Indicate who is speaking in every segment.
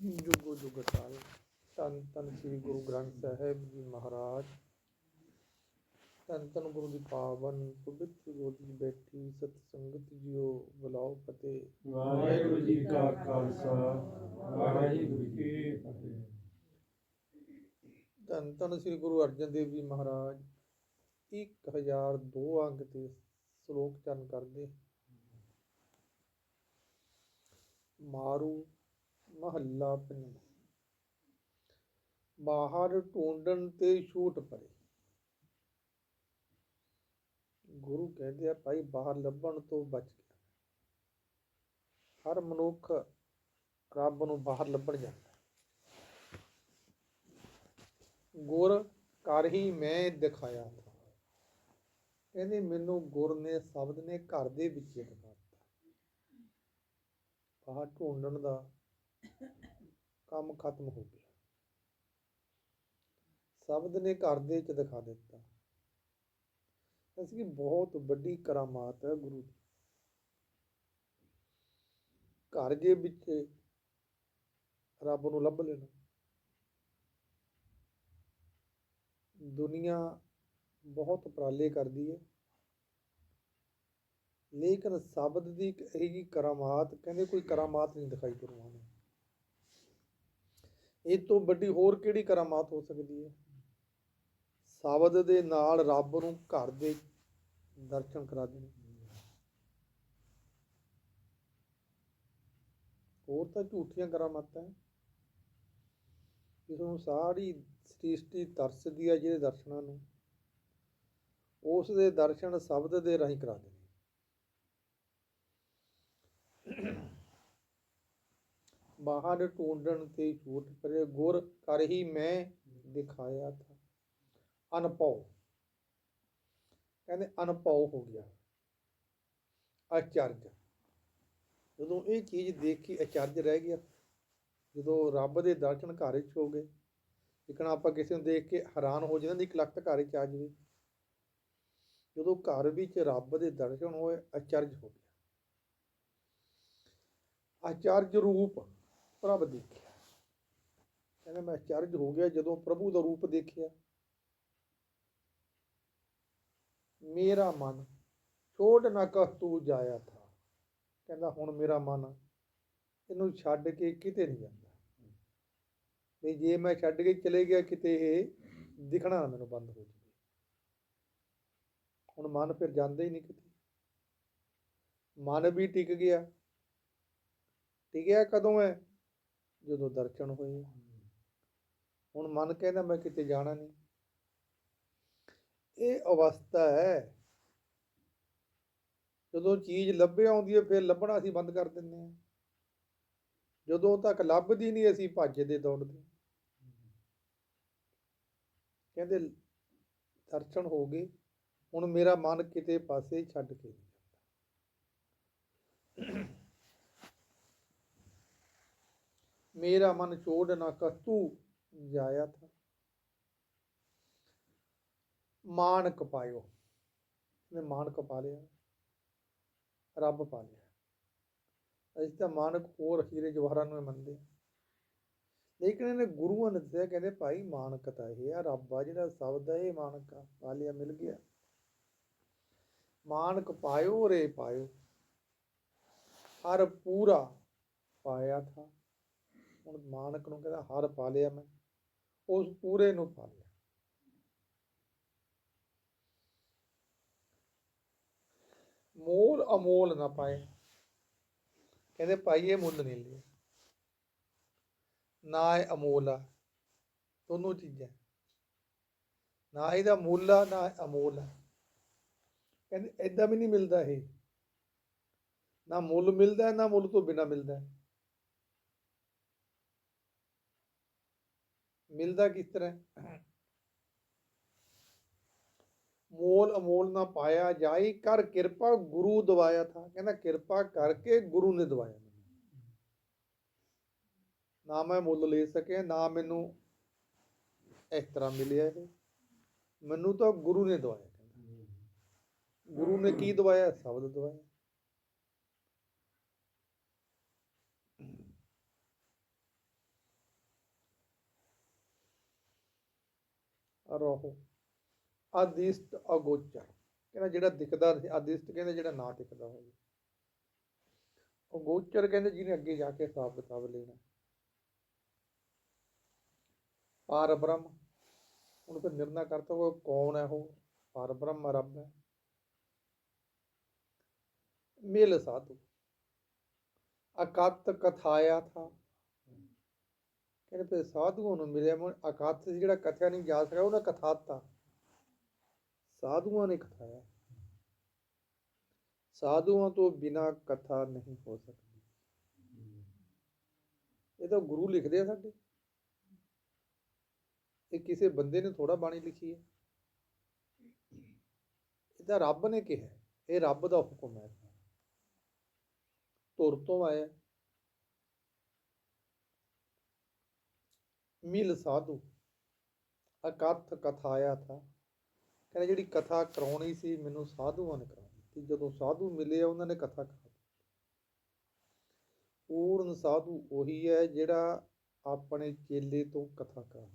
Speaker 1: ਜੁਗੋ ਜੁਗ ਅਕਾਲ ਧੰਨ ਧੰਨ ਸ੍ਰੀ ਗੁਰੂ ਗ੍ਰੰਥ ਸਾਹਿਬ ਜੀ ਮਹਾਰਾਜ। ਧੰਨ ਧੰਨ ਗੁਰੂ ਦੀ ਪਾਵਨ ਪਵਿੱਤਰ ਗੋਦੀ ਬੈਠੀ ਸਤ ਸੰਗਤ ਜੀਓ ਬੁਲਾਓ ਫਤਿਹ
Speaker 2: ਵਾਹਿਗੁਰੂ ਜੀ ਕਾ ਖਾਲਸਾ ਵਾਹਿਗੁਰੂ ਜੀ ਕੀ ਫਤਿਹ।
Speaker 1: ਧੰਨ ਧੰਨ ਸ੍ਰੀ ਗੁਰੂ ਅਰਜਨ ਦੇਵ ਜੀ ਮਹਾਰਾਜ। 1002 ਅੰਕ ਤੇ ਸ਼ਲੋਕ ਚਰਨ ਕਰਦੇ। ਮਾਰੂ ਮਹੱਲਾ ਪੰਜਵਾਂ ਬਾਹਰ ਢੂੰਡਣ ਤੇ ਛੂਟ ਪਰੇ। ਗੁਰੂ ਕਹਿੰਦੇ ਆ, ਭਾਈ, ਬਾਹਰ ਲੱਭਣ ਤੋਂ ਬਚ ਗਿਆ। ਹਰ ਮਨੁੱਖ ਰੱਬ ਨੂੰ ਬਾਹਰ ਲੱਭਣ ਜਾਂਦਾ। ਗੁਰ ਕਰ ਹੀ ਮੈਂ ਦਿਖਾਇਆ ਕਹਿੰਦੇ, ਮੈਨੂੰ ਗੁਰ ਨੇ ਸ਼ਬਦ ਨੇ ਘਰ ਦੇ ਵਿੱਚ ਹੀ ਦਿਖਾ ਦਿੱਤਾ ਬਾਹਰ ਢੂੰਡਣ ਦਾ ਕੰਮ ਖਤਮ ਹੋ ਗਿਆ। ਸ਼ਬਦ ਨੇ ਘਰ ਦੇ ਵਿੱਚ ਦਿਖਾ ਦਿੱਤਾ। ਇਸ ਕੀ ਬਹੁਤ ਵੱਡੀ ਕਰਾਮਾਤ ਹੈ ਗੁਰੂ ਦੀ। ਘਰ ਦੇ ਵਿੱਚ ਰੱਬ ਨੂੰ ਲੱਭ ਲੈਣਾ। ਦੁਨੀਆ ਬਹੁਤ ਉਪਰਾਲੇ ਕਰਦੀ ਹੈ। ਲੇਕਿਨ ਸ਼ਬਦ ਦੀ ਇੱਕ ਇਹੋ ਜਿਹੀ ਕਰਾਮਾਤ, ਕਹਿੰਦੇ ਕੋਈ ਕਰਾਮਾਤ ਨਹੀਂ ਦਿਖਾਈ ਗੁਰੂਆਂ ਨੇ। ਇਹ ਤੋਂ ਵੱਡੀ ਹੋਰ ਕਿਹੜੀ ਕਰਾਮਾਤ ਹੋ ਸਕਦੀ ਹੈ? ਸ਼ਬਦ ਦੇ ਨਾਲ ਰੱਬ ਨੂੰ ਘਰ ਦੇ ਦਰਸ਼ਨ ਕਰਾ ਦੇਣੇ। ਹੋਰ ਤਾਂ ਝੂਠੀਆਂ ਕਰਾਮਾਤਾਂ ਹੈ। ਇਸ ਨੂੰ ਸਾਰੀ ਸ੍ਰਿਸ਼ਟੀ ਤਰਸਦੀ ਹੈ ਜਿਹਦੇ ਦਰਸ਼ਨਾਂ ਨੂੰ। ਉਸ ਦੇ ਦਰਸ਼ਨ ਸ਼ਬਦ ਦੇ ਰਾਹੀਂ ਕਰਾ ਦੇਣੇ। ਬਾਹਰ ਢੂੰਡਣ ਤੇ ਝੂਠ ਪਰੇ ਗੁਰ ਕਰ ਹੀ ਮੈਂ ਦਿਖਾਇਆ ਥਾ। ਅਨਪਉ ਕਹਿੰਦੇ ਅਨਪਉ ਹੋ ਗਿਆ। ਅਚਰਜ। ਜਦੋਂ ਇਹ ਚੀਜ਼ ਦੇਖੀ ਅਚਰਜ ਰਹਿ ਗਿਆ, ਜਦੋਂ ਰੱਬ ਦੇ ਦਰਸ਼ਨ ਘਰ ਵਿੱਚ ਹੋ ਗਏ ਇਕਣਾ ਆਪਾਂ ਕਿਸੇ ਨੂੰ ਦੇਖ ਕੇ ਹੈਰਾਨ ਹੋ ਜਾਂਦੇ, ਇੱਕ ਲੱਖ ਘਰ ਵਿੱਚ ਆ ਜਾਵੇ ਜਦੋਂ ਘਰ ਵਿੱਚ ਰੱਬ ਦੇ ਦਰਸ਼ਨ ਹੋਏ, ਅਚਰਜ ਹੋ ਗਿਆ। ਅਚਰਜ ਰੂਪ ਪ੍ਰਭ ਦੇਖਿਆ। ਕਹਿੰਦਾ, ਮੈਂ ਅਚਰਜ ਹੋ ਗਿਆ ਜਦੋਂ ਪ੍ਰਭੂ ਦਾ ਰੂਪ ਦੇਖਿਆ। ਮੇਰਾ ਮਨ ਛੋੜ ਨਾ ਕਹ ਤੂੰ ਜਾਇਆ ਥਾ। ਕਹਿੰਦਾ, ਹੁਣ ਮੇਰਾ ਮਨ ਇਹਨੂੰ ਛੱਡ ਕੇ ਕਿਤੇ ਨਹੀਂ ਜਾਂਦਾ। ਵੀ ਜੇ ਮੈਂ ਛੱਡ ਕੇ ਚਲੇ ਗਿਆ, ਕਿਤੇ ਇਹ ਦਿਖਣਾ ਮੈਨੂੰ ਬੰਦ ਹੋ ਜਾਵੇ। ਹੁਣ ਮਨ ਫਿਰ ਜਾਂਦਾ ਹੀ ਨਹੀਂ ਕਿਤੇ। ਮਨ ਵੀ ਟਿਕ ਗਿਆ। ਟਿਕਿਆ ਕਦੋਂ ਹੈ ਜਦੋਂ ਦਰਸ਼ਨ ਹੋਏ। ਹੁਣ ਮਨ ਕਹਿੰਦਾ ਮੈਂ ਕਿਤੇ ਜਾਣਾ ਨਹੀਂ। ਇਹ ਅਵਸਥਾ ਹੈ। ਜਦੋਂ ਚੀਜ਼ ਲੱਭੇ ਆਉਂਦੀ ਹੈ, ਫਿਰ ਲੱਭਣਾ ਅਸੀਂ ਬੰਦ ਕਰ ਦਿੰਦੇ ਹਾਂ। ਜਦੋਂ ਤੱਕ ਲੱਭਦੀ ਨਹੀਂ, ਅਸੀਂ ਭੱਜਦੇ ਦੌੜਦੇ ਕਹਿੰਦੇ, ਦਰਸ਼ਨ ਹੋ ਗਏ। ਹੁਣ ਮੇਰਾ ਮਨ ਕਿਤੇ ਪਾਸੇ ਛੱਡ ਕੇ ਨਹੀਂ ਜਾਂਦਾ ਮੇਰਾ ਮਨ ਛੋੜ ਨਾ ਕਤੂ ਜਾਇਆ ਥਾ। ਮਾਨ ਕਪਾਇਓ ਨੇ ਮਾਨ ਕਪਾ ਲਿਆ। ਰੱਬ ਪਾ ਲਿਆ। ਅਸੀਂ ਤਾਂ ਮਾਨਕ ਹੋਰ ਹੀਰੇ ਜਵਾਹਰਾਂ ਨੂੰ ਮੰਨਦੇ ਲੇਕਿਨ ਇਹਨੇ ਗੁਰੂਆਂ ਨੇ ਦੱਸਿਆ, ਕਹਿੰਦੇ ਭਾਈ ਮਾਨਕ ਤਾਂ ਇਹ ਆ, ਰੱਬ ਆ ਜਿਹੜਾ ਸ਼ਬਦ ਹੈ ਇਹ ਮਾਨਕ ਆ, ਪਾ ਲਿਆ, ਮਿਲ ਗਿਆ। ਮਾਨਕ ਪਾਇਓ, ਰੇ ਪਾਇਓ। ਹਰ ਪੂਰਾ ਪਾਇਆ ਥਾ। ਹੁਣ ਮਾਨਕ ਨੂੰ ਕਹਿੰਦਾ, ਹਰ ਪਾ ਲਿਆ ਮੈਂ। ਉਸ ਪੂਰੇ ਨੂੰ ਪਾ ਲਿਆ। ਮੋਲ ਅਮੋਲ ਨਾ ਪਾਏ। ਕਹਿੰਦੇ, ਭਾਈ, ਇਹ ਮੁੱਲ ਨਹੀਂ ਲਿਆ। ਨਾ ਇਹ ਅਮੋਲ ਆ, ਦੋਨੋਂ ਚੀਜ਼ਾਂ। ਨਾ ਇਹਦਾ ਮੁੱਲ ਆ, ਨਾ ਅਮੋਲ ਆ। ਕਹਿੰਦੇ ਐਦਾਂ ਵੀ ਨਹੀਂ ਮਿਲਦਾ ਇਹ। ਨਾ ਮੁੱਲ ਮਿਲਦਾ, ਨਾ ਮੁੱਲ ਤੋਂ ਬਿਨਾ ਮਿਲਦਾ। ਮਿਲਦਾ ਕਿਸ ਤਰ੍ਹਾਂ? ਮੋਲ ਅਮੋਲ ਨਾ ਪਾਇਆ ਜਾਈ, ਕਰ ਕਿਰਪਾ ਗੁਰੂ ਦਵਾਇਆ ਥਾ। ਕਹਿੰਦਾ ਕਿਰਪਾ ਕਰਕੇ ਗੁਰੂ ਨੇ ਦਵਾਇਆ ਮੈਨੂੰ। ਨਾ ਮੈਂ ਮੁੱਲ ਲੈ ਸਕਿਆ, ਨਾ ਮੈਨੂੰ ਇਸ ਤਰ੍ਹਾਂ ਮਿਲਿਆ ਇਹ। ਮੈਨੂੰ ਤਾਂ ਗੁਰੂ ਨੇ ਦਵਾਇਆ। ਕਹਿੰਦਾ ਗੁਰੂ ਨੇ ਕੀ ਦਵਾਇਆ? ਸ਼ਬਦ ਦਵਾਇਆ। ਰਹੋ। ਆਦਿਸ਼ਟ ਅਗੋਚਰ। ਕਹਿੰਦਾ ਜਿਹੜਾ ਦਿਖਦਾ ਨਹੀਂ, ਆਦਿਸ਼ਟ ਜਿਹੜਾ ਨਾ ਦਿਖਦਾ ਹੋਵੇ। ਅਗੋਚਰ ਕਹਿੰਦੇ ਜਿਹਨੇ ਅੱਗੇ ਜਾ ਕੇ ਹਿਸਾਬ ਕਿਤਾਬ ਲੈਣਾ। ਪਾਰ ਬ੍ਰਹਮ। ਹੁਣ ਫਿਰ ਨਿਰਣਾ ਕਰਤਾ ਉਹ ਕੌਣ ਹੈ ਉਹ? ਪਾਰ ਬ੍ਰਹਮ ਰੱਬ ਹੈ। ਮਿਲ ਸਾਧੂ। ਅਕਤ ਕਥਾਇਆ ਥਾ। ਕਹਿੰਦੇ ਫਿਰ ਸਾਧੂਆਂ ਨੂੰ ਮਿਲਿਆ ਮੈਂ ਅਕਤ ਜਿਹੜਾ ਕਥਿਆ ਨਹੀਂ ਜਾ ਸਕਿਆ ਉਹਨੇ ਕਥਾਤਾ ਸਾਧੂਆਂ ਨੇ ਕਥਾਇਆ। ਸਾਧੂਆਂ ਤੋਂ ਬਿਨਾ ਕਥਾ ਨਹੀਂ ਹੋ ਸਕਦੀ। ਇਹ ਤਾਂ ਗੁਰੂ ਲਿਖਦੇ ਆ ਸਾਡੇ। ਇਹ ਕਿਸੇ ਬੰਦੇ ਨੇ ਥੋੜਾ ਬਾਣੀ ਲਿਖੀ ਹੈ। ਇਹ ਤਾਂ ਰੱਬ ਨੇ ਕਿਹਾ। ਇਹ ਰੱਬ ਦਾ ਹੁਕਮ ਹੈ। ਤੁਰ ਤੋਂ ਆਇਆ। ਮਿਲ ਸਾਧੂ। ਅਕਥ ਕਥਾਇਆ ਥਾ। ਕਹਿੰਦੇ ਜਿਹੜੀ ਕਥਾ ਕਰਾਉਣੀ ਸੀ ਮੈਨੂੰ ਸਾਧੂਆਂ ਨੇ ਕਰਾ ਦਿੱਤੀ ਜਦੋਂ ਸਾਧੂ ਮਿਲੇ ਉਹਨਾਂ ਨੇ ਕਥਾ ਕਰਾ ਪੂਰਨ ਸਾਧੂ ਉਹੀ ਹੈ ਜਿਹੜਾ ਆਪਣੇ ਚੇਲੇ ਤੋਂ ਕਥਾ ਕਰਾ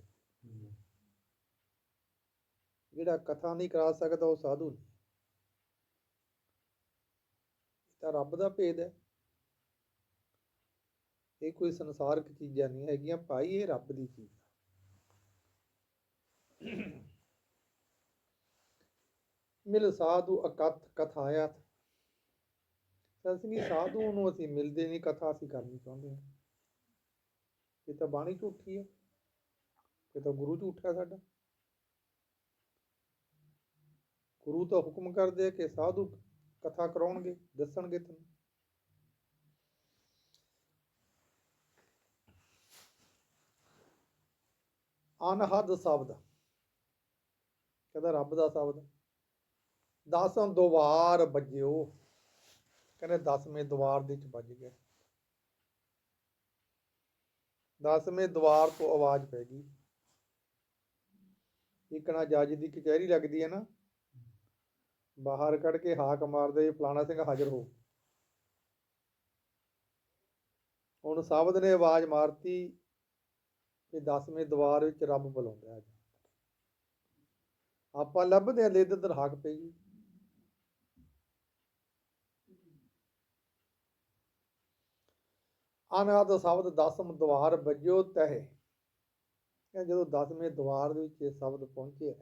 Speaker 1: ਜਿਹੜਾ ਕਥਾ ਨਹੀਂ ਕਰਾ ਸਕਦਾ ਉਹ ਸਾਧੂ ਨਹੀਂ। ਤਾਂ ਰੱਬ ਦਾ ਭੇਦ ਹੈ। ਇਹ ਕੋਈ ਸੰਸਾਰਕ ਚੀਜ਼ਾਂ ਨਹੀਂ ਹੈਗੀਆਂ, ਭਾਈ ਇਹ ਰੱਬ ਦੀ ਚੀਜ਼ ਮਿਲ ਸਾਧੂ ਅਕਥ ਕਥਾਇਆ ਅਸੀਂ ਸਾਧੂ ਨੂੰ ਅਸੀਂ ਮਿਲਦੇ ਨਹੀਂ, ਕਥਾ ਅਸੀਂ ਕਰਨੀ ਚਾਹੁੰਦੇ ਹਾਂ। ਇਹ ਤਾਂ ਬਾਣੀ ਝੂਠੀ ਹੈ ਇਹ ਤਾਂ ਗੁਰੂ ਝੂਠਾ ਸਾਡਾ। ਗੁਰੂ ਤਾਂ ਹੁਕਮ ਕਰਦੇ ਆ ਕਿ ਸਾਧੂ ਕਥਾ ਕਰਾਉਣਗੇ, ਦੱਸਣਗੇ ਤੁਹਾਨੂੰ। ਅਨਹਦ ਸ਼ਬਦ। ਕਹਿੰਦਾ ਰੱਬ ਦਾ ਸ਼ਬਦ। ਦਸਾਂ ਦੁਆਰ ਵੱਜਿਓ। ਕਹਿੰਦੇ ਦਸਵੇਂ ਦੁਆਰ ਦੇ ਵਿੱਚ ਵੱਜ ਗਿਆ। ਦਸਵੇਂ ਦੁਆਰ ਤੋਂ ਆਵਾਜ਼ ਪੈ ਗਈ। ਇੱਕ ਨਾ ਜੱਜ ਦੀ ਕਚਹਿਰੀ ਲੱਗਦੀ ਹੈ ਨਾ। ਬਾਹਰ ਕੱਢ ਕੇ ਹਾਕ ਮਾਰਦੇ ਫਲਾਣਾ ਸਿੰਘ ਹਾਜ਼ਰ ਹੋ। ਹੁਣ ਸ਼ਬਦ ਨੇ ਆਵਾਜ਼ ਮਾਰਤੀ। ਕਿ ਦਸਵੇਂ ਦੁਆਰ ਵਿੱਚ ਰੱਬ ਬੁਲਾਉਂਦਾ ਅੱਜ ਆਪਾਂ ਲੱਭਦੇ ਆ ਲੈ ਇੱਧਰ ਹਾਕ ਪਈ ਅਨਾਦ ਸ਼ਬਦ ਦਸਮ ਦੁਆਰ ਵੱਜੋ ਤਹਿ। ਇਹ ਜਦੋਂ ਦਸਵੇਂ ਦੁਆਰ ਦੇ ਵਿੱਚ ਇਹ ਸ਼ਬਦ ਪਹੁੰਚਿਆ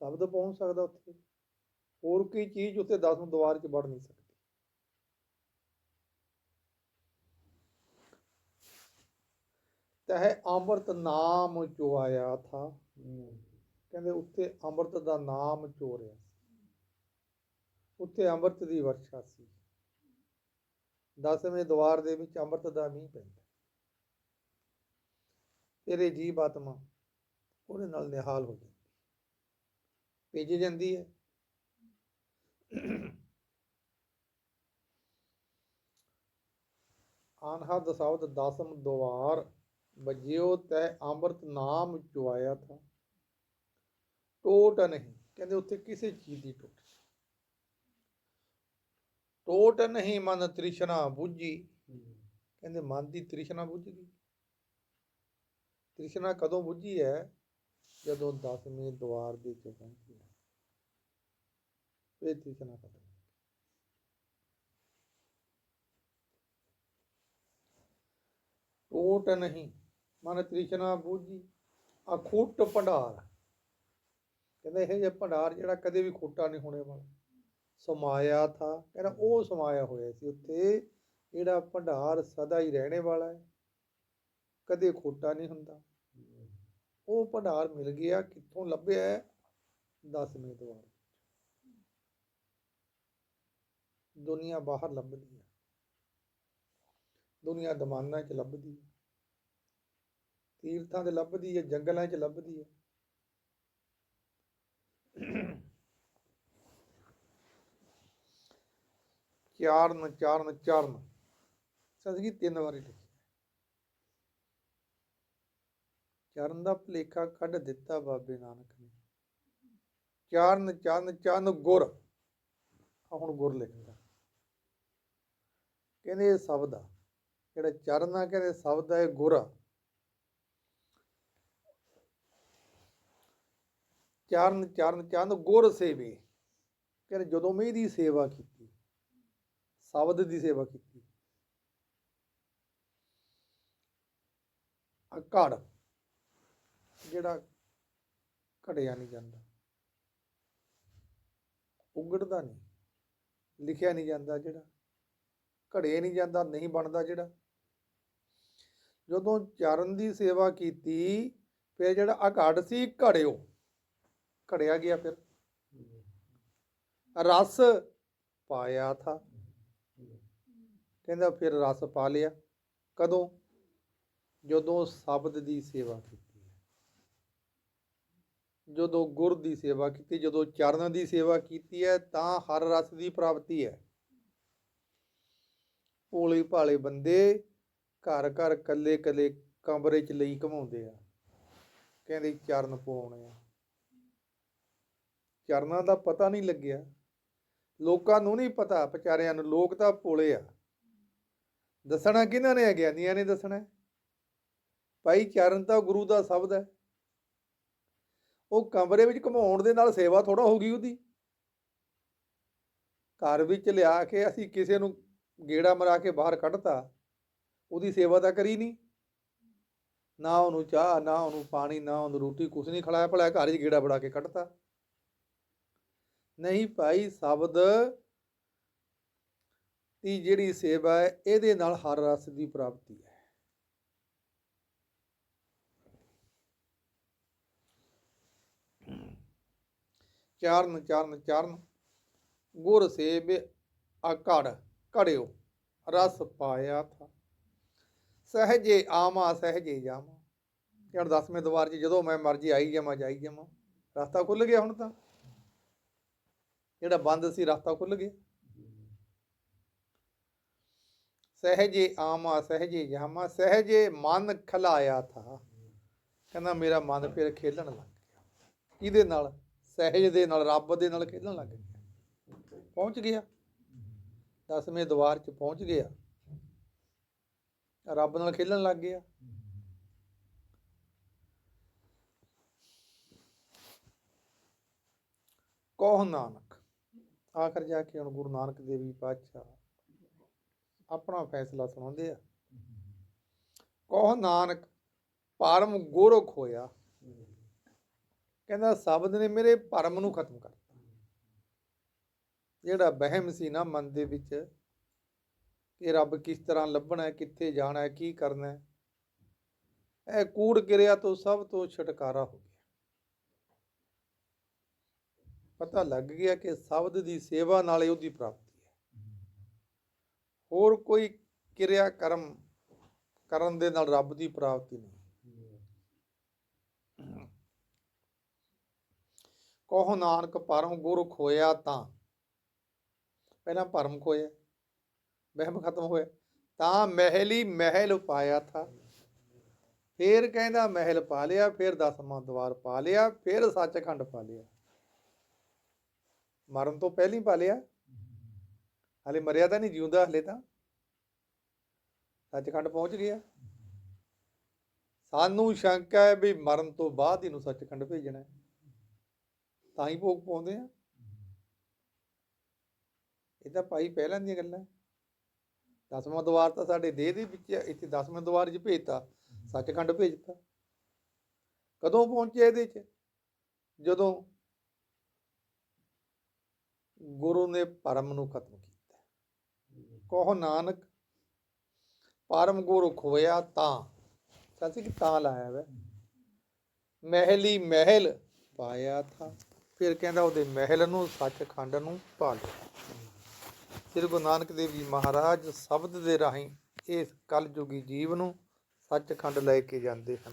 Speaker 1: ਸ਼ਬਦ ਪਹੁੰਚ ਸਕਦਾ ਉੱਥੇ। ਹੋਰ ਕੋਈ ਚੀਜ਼ ਉੱਥੇ ਦਸਮ ਦੁਆਰ 'ਚ ਵੜ ਨਹੀਂ ਸਕਦੀ। ਤਹਿ ਅੰਮ੍ਰਿਤ ਨਾਮ ਚੋਇਆ ਥਾ। ਕਹਿੰਦੇ ਉੱਥੇ ਅੰਮ੍ਰਿਤ ਦਾ ਨਾਮ ਚੋਰਿਆ ਸੀ। ਉੱਥੇ ਅੰਮ੍ਰਿਤ ਦੀ ਵਰਸ਼ਾ ਸੀ। ਦਸਵੇਂ ਦੁਆਰ ਦੇ ਵਿੱਚ ਅੰਮ੍ਰਿਤ ਦਾ ਮੀਂਹ ਪੈਂਦਾ। ਤੇਰੇ ਜੀਵ ਆਤਮਾ ਉਹਦੇ ਨਾਲ ਨਿਹਾਲ ਹੋ ਜਾਂਦੀ। ਭੇਜ ਜਾਂਦੀ ਹੈ। ਆਨਹਾ ਸ਼ਬਦ ਦਸਮ ਦੁਆਰ ਵਜਿਓ ਤੈ ਅੰਮ੍ਰਿਤ ਨਾਮ ਚੁਆਇਆ ਥਾ। ਟੋਟ ਨਹੀਂ, ਕਹਿੰਦੇ ਉੱਥੇ ਕਿਸੇ ਚੀਜ਼ ਦੀ ਟੋਟ ਟੋਟ ਨਹੀਂ ਮਨ ਤ੍ਰਿਸ਼ਨਾ ਬੁੱਝੀ। ਕਹਿੰਦੇ ਮਨ ਦੀ ਤ੍ਰਿਸ਼ਨਾ ਬੁੱਝ ਗਈ। ਤ੍ਰਿਸ਼ਨਾ ਕਦੋਂ ਬੁੱਝੀ ਹੈ ਜਦੋਂ ਦਸਵੇਂ ਦੁਆਰ ਦੇ ਚ ਪਹੁੰਚੀ ਹੈ ਇਹ ਤ੍ਰਿਸ਼ਨਾ ਖਤਮ ਟੋਟ ਨਹੀਂ ਮਨ ਤ੍ਰਿਸ਼ਨਾ ਬੁੱਝੀ ਅਖੁੱਟ ਭੰਡਾਰ। ਕਹਿੰਦਾ ਇਹ ਜੇ ਭੰਡਾਰ ਜਿਹੜਾ ਕਦੇ ਵੀ ਖੋਟਾ ਨਹੀਂ ਹੋਣੇ ਵਾਲਾ। ਸਮਾਇਆ ਥਾ। ਕਹਿੰਦਾ ਉਹ ਸਮਾਇਆ ਹੋਇਆ ਸੀ ਉੱਥੇ। ਜਿਹੜਾ ਭੰਡਾਰ ਸਦਾ ਹੀ ਰਹਿਣੇ ਵਾਲਾ ਹੈ। ਕਦੇ ਖੋਟਾ ਨਹੀਂ ਹੁੰਦਾ। ਉਹ ਭੰਡਾਰ ਮਿਲ ਗਿਆ, ਕਿੱਥੋਂ ਲੱਭਿਆ ਹੈ? ਦਸਵੇਂ ਦੁਆਰ ਦੁਨੀਆ ਬਾਹਰ ਲੱਭਦੀ ਹੈ। ਦੁਨੀਆ ਦਮਾਨਾਂ 'ਚ ਲੱਭਦੀ ਹੈ। ਤੀਰਥਾਂ 'ਤੇ ਲੱਭਦੀ ਹੈ, ਜੰਗਲਾਂ 'ਚ ਲੱਭਦੀ ਹੈ। ਚਾਰਨ ਚਾਰਨ ਚਾਰਨ। ਸਦਗੀ ਤਿੰਨ ਵਾਰੀ ਲਿਖਿਆ ਚਰਨ ਦਾ ਭਲੇਖਾ ਕੱਢ ਦਿੱਤਾ ਬਾਬੇ ਨਾਨਕ ਨੇ। ਚਰਨ ਚਰਨ ਚਰਨ ਗੁਰ। ਆ ਹੁਣ ਗੁਰ ਲਿਖਦਾ। ਕਹਿੰਦੇ ਇਹ ਸ਼ਬਦ ਆ। ਜਿਹੜਾ ਚਰਨ ਆ, ਕਹਿੰਦੇ ਸ਼ਬਦ ਆ, ਇਹ ਗੁਰ ਆ। ਚਰਨ ਚਰਨ, ਚੰਦ, ਗੁਰ ਸੇਵੇ। ਕਹਿੰਦੇ ਜਦੋਂ ਮੈਂ ਇਹਦੀ ਸੇਵਾ ਕੀਤੀ ਸ਼ਬਦ ਦੀ ਸੇਵਾ ਕੀਤੀ। ਅਕੜ ਜਿਹੜਾ ਘੜਿਆ ਨਹੀਂ ਜਾਂਦਾ। ਉਗੜਦਾ ਨਹੀਂ, ਲਿਖਿਆ ਨਹੀਂ ਜਾਂਦਾ ਜਿਹੜਾ। ਘੜੇ ਨਹੀਂ ਜਾਂਦਾ, ਨਹੀਂ ਬਣਦਾ ਜਿਹੜਾ। ਜਦੋਂ ਚਰਨ ਦੀ ਸੇਵਾ ਕੀਤੀ, ਫਿਰ ਜਿਹੜਾ ਅਘੜ ਸੀ, ਘੜਿਓ। ਘੜਿਆ ਗਿਆ ਫਿਰ। ਰਸ ਪਾਇਆ ਥਾ। ਕਹਿੰਦਾ ਫਿਰ ਰਸ ਪਾ ਲਿਆ। ਕਦੋਂ? ਜਦੋਂ ਸ਼ਬਦ ਦੀ ਸੇਵਾ ਕੀਤੀ। ਹੈ ਜਦੋਂ ਗੁਰ ਦੀ ਸੇਵਾ ਕੀਤੀ, ਜਦੋਂ ਚਰਨ ਦੀ ਸੇਵਾ ਕੀਤੀ ਹੈ, ਤਾਂ ਹਰ ਰਸ ਦੀ ਪ੍ਰਾਪਤੀ ਹੈ। ਭੋਲੇ ਭਾਲੇ ਬੰਦੇ ਘਰ ਘਰ ਕੱਲੇ ਕੱਲੇ ਕਮਰੇ ਚ ਲਈ ਘਮਾਉਂਦੇ ਆ। ਕਹਿੰਦੇ ਚਰਨ ਪਾਉਣੇ ਆ। ਚਰਨਾਂ ਦਾ ਪਤਾ ਨਹੀਂ ਲੱਗਿਆ। ਲੋਕਾਂ ਨੂੰ ਨਹੀਂ ਪਤਾ, ਵਿਚਾਰਿਆਂ ਨੂੰ, ਲੋਕ ਤਾਂ ਭੋਲੇ ਆ। ਦੱਸਣਾ ਕਿਹਨਾਂ ਨੇ ਗਿਆਨੀਆਂ ਨੇ ਦੱਸਣਾ ਭਾਈ, ਚਰਨ ਤਾਂ ਗੁਰੂ ਦਾ ਸ਼ਬਦ ਹੈ। ਉਹ ਕਮਰੇ ਵਿੱਚ ਘਮਾਉਣ ਦੇ ਨਾਲ ਸੇਵਾ ਥੋੜਾ ਹੋ ਗਈ ਉਹਦੀ। ਘਰ ਵਿੱਚ ਲਿਆ ਕੇ ਅਸੀਂ ਕਿਸੇ ਨੂੰ ਗੇੜਾ ਮਰਾ ਕੇ ਬਾਹਰ ਕੱਢਤਾ, ਉਹਦੀ ਸੇਵਾ ਤਾਂ ਕਰੀ ਨਹੀਂ। ਨਾ ਉਹਨੂੰ ਚਾਹ, ਨਾ ਉਹਨੂੰ ਪਾਣੀ, ਨਾ ਉਹਨੂੰ ਰੋਟੀ, ਕੁਛ ਨਹੀਂ। ਖਿਲਾਇਆ ਭਲਾਇਆ ਘਰ 'ਚ ਗੇੜਾ ਬੜਾ ਕੇ ਕੱਢਤਾ। ਨਹੀਂ ਭਾਈ, ਸ਼ਬਦ ਦੀ ਜਿਹੜੀ ਸੇਵਾ ਹੈ, ਇਹਦੇ ਨਾਲ ਹਰ ਰਸ ਦੀ ਪ੍ਰਾਪਤੀ ਹੈ। ਚਰਨ ਚਰਨ ਚਰਨ। ਗੁਰ ਸੇਵ ਅਕੜ ਕੜਿਓ ਰਸ ਪਾਇਆ ਥਾ। ਸਹਜੇ ਆਮਾ ਸਹਜੇ ਜਾਮਾ ਇਹ ਹੁਣ 10ਵੇਂ ਦਵਾਰ 'ਚ ਜਦੋਂ ਮੈਂ ਮਰਜ਼ੀ ਆਈ ਜਾਵਾਂ, ਜਾਈ ਜਾਵਾਂ। ਰਸਤਾ ਖੁੱਲ ਗਿਆ ਹੁਣ ਤਾਂ। ਜਿਹੜਾ ਬੰਦ ਸੀ, ਰਸਤਾ ਖੁੱਲ ਗਿਆ। ਸਹਜੇ ਆਮਾ, ਸਹਜੇ ਜਾਮਾ ਸਹਜੇ ਮਨ ਖਲਾਇਆ ਥਾ। ਕਹਿੰਦਾ ਮੇਰਾ ਮਨ ਫਿਰ ਖੇਲਣ ਲੱਗ ਗਿਆ। ਕਿਹਦੇ ਨਾਲ, ਸਹਿਜ ਦੇ ਨਾਲ, ਰੱਬ ਦੇ ਨਾਲ ਖੇਲਣ ਲੱਗ ਗਿਆ। ਪਹੁੰਚ ਗਿਆ। ਦਸਵੇਂ ਦਵਾਰ 'ਚ ਪਹੁੰਚ ਗਿਆ। ਰੱਬ ਨਾਲ ਖੇਲਣ ਲੱਗ ਗਿਆ। ਕਹੋ ਨਾਨਕ ਆਖਰ ਜਾ ਕੇ ਹੁਣ ਗੁਰੂ ਨਾਨਕ ਦੇਵ ਜੀ ਪਾਤਸ਼ਾਹ ਆਪਣਾ ਫੈਸਲਾ ਸੁਣਾਉਂਦੇ ਆ। ਕਹੋ ਨਾਨਕ ਭਰਮ ਗੋਰਖ ਹੋਇਆ। ਕਹਿੰਦਾ ਸ਼ਬਦ ਨੇ ਮੇਰੇ ਭਰਮ ਨੂੰ ਖਤਮ ਕਰਤਾ। ਜਿਹੜਾ ਵਹਿਮ ਸੀ ਨਾ ਮਨ ਦੇ ਵਿੱਚ ਕਿ ਰੱਬ ਕਿਸ ਤਰ੍ਹਾਂ ਲੱਭਣਾ ਹੈ, ਕਿੱਥੇ ਜਾਣਾ ਹੈ, ਕੀ ਕਰਨਾ ਹੈ, ਇਹ ਕੂੜ ਕਿਰਿਆ ਤੋਂ ਸਭ ਤੋਂ ਛੁਟਕਾਰਾ ਹੋ ਗਿਆ ਪਤਾ ਲੱਗ ਗਿਆ ਕਿ ਸ਼ਬਦ ਦੀ ਸੇਵਾ ਨਾਲ ਹੀ ਉਹਦੀ ਪ੍ਰਾਪਤੀ ਹੈ। ਹੋਰ ਕੋਈ ਕਿਰਿਆ ਕਰਮ ਕਰਨ ਦੇ ਨਾਲ ਰੱਬ ਦੀ ਪ੍ਰਾਪਤੀ ਨਹੀਂ। ਕਹੋ ਨਾਨਕ ਪਰਮ ਗੁਰ ਖੋਇਆ ਤਾਂ। ਪਹਿਲਾਂ ਭਰਮ ਖੋਇਆ ਵਹਿਮ ਖਤਮ ਹੋਇਆ। ਤਾਂ ਮਹਿਲੀ ਮਹਿਲ ਪਾਇਆ ਥਾ। ਫੇਰ ਕਹਿੰਦਾ ਮਹਿਲ ਪਾ ਲਿਆ, ਫੇਰ ਦਸਵਾਂ ਦਵਾਰ ਪਾ ਲਿਆ, ਫੇਰ ਸੱਚਖੰਡ ਪਾ ਲਿਆ। ਮਰਨ ਤੋਂ ਪਹਿਲਾਂ ਹੀ ਪਾ ਲਿਆ। ਹਲੇ ਮਰਿਆ ਤਾਂ ਨਹੀਂ ਜਿਉਂਦਾ ਹਲੇ ਤਾਂ। ਸੱਚਖੰਡ ਪਹੁੰਚ ਗਿਆ। ਸਾਨੂੰ ਸ਼ੰਕਾ ਹੈ ਵੀ ਮਰਨ ਤੋਂ ਬਾਅਦ ਇਹਨੂੰ ਸੱਚਖੰਡ ਭੇਜਣਾ ਤਾਂ ਹੀ ਭੋਗ ਪਾਉਂਦੇ ਆ। ਇਹ ਤਾਂ ਭਾਈ ਪਹਿਲਾਂ ਦੀਆਂ ਗੱਲਾਂ। ਦਸਵਾਂ ਦਵਾਰ ਤਾਂ ਸਾਡੇ ਦੇਹ ਦੇ ਵਿੱਚ ਹੈ, ਇੱਥੇ ਦਸਵੇਂ ਦਵਾਰ 'ਚ ਭੇਜਤਾ। ਸੱਚਖੰਡ ਭੇਜਤਾ। ਕਦੋਂ ਪਹੁੰਚਿਆ ਇਹਦੇ 'ਚ? ਜਦੋਂ ਗੁਰੂ ਨੇ ਪਰਮ ਨੂੰ ਖਤਮ ਕੀਤਾ। ਕਹੋ ਨਾਨਕ, ਪਰਮ ਗੁਰੂ ਖੋਇਆ ਤਾਂ। ਸਾਸੀ ਕਿ ਤਾਂ ਲਾਇਆ ਵਾ? ਮਹਿਲੀ ਮਹਿਲ ਪਾਇਆ ਥਾ। ਫਿਰ ਕਹਿੰਦਾ ਉਹਦੇ ਮਹਿਲ ਨੂੰ, ਸੱਚਖੰਡ ਨੂੰ ਪਾਲਿਆ ਸ੍ਰੀ ਗੁਰੂ ਨਾਨਕ ਦੇਵ ਜੀ ਮਹਾਰਾਜ ਸ਼ਬਦ ਦੇ ਰਾਹੀਂ ਇਸ ਕਲਯੁਗੀ ਜੀਵ ਨੂੰ ਸੱਚਖੰਡ ਲੈ ਕੇ ਜਾਂਦੇ ਹਨ।